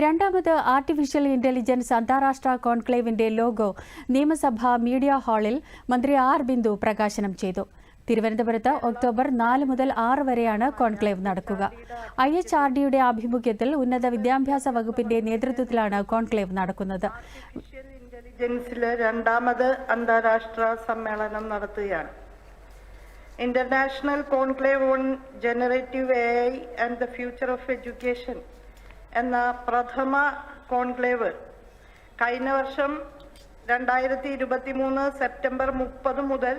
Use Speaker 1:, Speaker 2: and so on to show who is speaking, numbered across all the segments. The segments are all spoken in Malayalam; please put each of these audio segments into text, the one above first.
Speaker 1: രണ്ടാമത് ആർട്ടിഫിഷ്യൽ ഇന്റലിജൻസ് അന്താരാഷ്ട്ര കോൺക്ലേവിന്റെ ലോഗോ നിയമസഭാ മീഡിയ ഹാളിൽ മന്ത്രി ആർ ബിന്ദു പ്രകാശനം ചെയ്തു. തിരുവനന്തപുരത്ത് ഒക്ടോബർ നാല് മുതൽ ആറ് വരെയാണ് കോൺക്ലേവ് നടക്കുക. ഐ എച്ച് ആർ ഡിയുടെ ആഭിമുഖ്യത്തിൽ ഉന്നത വിദ്യാഭ്യാസ വകുപ്പിന്റെ നേതൃത്വത്തിലാണ് കോൺക്ലേവ് നടക്കുന്നത്.
Speaker 2: ഇന്റലിജൻസിലെ രണ്ടാമത് അന്താരാഷ്ട്ര സമ്മേളനം നടത്തുകയാണ്. International conclave on generative A I and the future of education എന്ന പ്രഥമ കോൺക്ലേവ്. കഴിഞ്ഞ വർഷം രണ്ടായിരത്തി ഇരുപത്തി മൂന്ന് സെപ്റ്റംബർ മുപ്പത് മുതൽ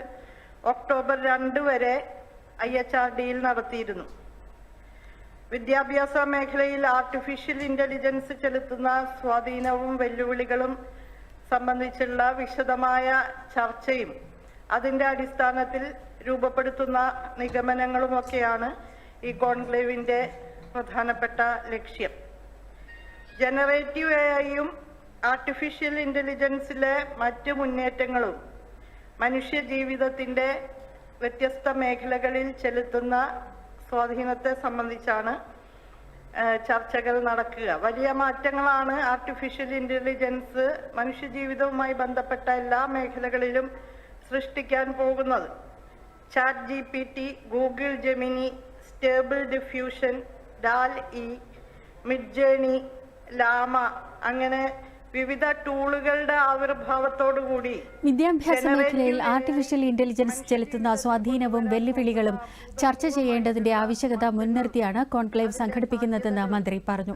Speaker 2: ഒക്ടോബർ രണ്ട് വരെ ഐ എച്ച് ആർ ഡിയിൽ നടത്തിയിരുന്നു. വിദ്യാഭ്യാസ മേഖലയിൽ ആർട്ടിഫിഷ്യൽ ഇന്റലിജൻസ് ചെലുത്തുന്ന സ്വാധീനവും വെല്ലുവിളികളും സംബന്ധിച്ചുള്ള വിശദമായ ചർച്ചയും അതിന്റെ അടിസ്ഥാനത്തിൽ രൂപപ്പെടുത്തുന്ന നിഗമനങ്ങളുമൊക്കെയാണ് ഈ കോൺക്ലേവിന്റെ പ്രധാനപ്പെട്ട ലക്ഷ്യം. ജനറേറ്റീവ് എ ഐയും ആർട്ടിഫിഷ്യൽ ഇന്റലിജൻസിലെ മറ്റ് മുന്നേറ്റങ്ങളും മനുഷ്യ ജീവിതത്തിന്റെ വ്യത്യസ്ത മേഖലകളിൽ ചെലുത്തുന്ന സ്വാധീനത്തെ സംബന്ധിച്ചാണ് ചർച്ചകൾ നടക്കുക. വലിയ മാറ്റങ്ങളാണ് ആർട്ടിഫിഷ്യൽ ഇന്റലിജൻസ് മനുഷ്യജീവിതവുമായി ബന്ധപ്പെട്ട എല്ലാ മേഖലകളിലും സൃഷ്ടിക്കാൻ പോകുന്നത്. Chat G P T Google Gemini stable diffusion DALL E Midjourney Llama അങ്ങനെ വിവിധ ടൂളുകളുടെ ആവിർഭാവത്തോടുകൂടി
Speaker 1: വിദ്യാഭ്യാസ മേഖലയിൽ ആർട്ടിഫിഷ്യൽ ഇന്റലിജൻസ് ചെലുത്തുന്ന സ്വാധീനവും വെല്ലുവിളികളും ചർച്ച ചെയ്യേണ്ടതിന്റെ ആവശ്യകത മുൻനിർത്തിയാണ് കോൺക്ലേവ് സംഘടിപ്പിക്കുന്നതെന്ന് മന്ത്രി പറഞ്ഞു.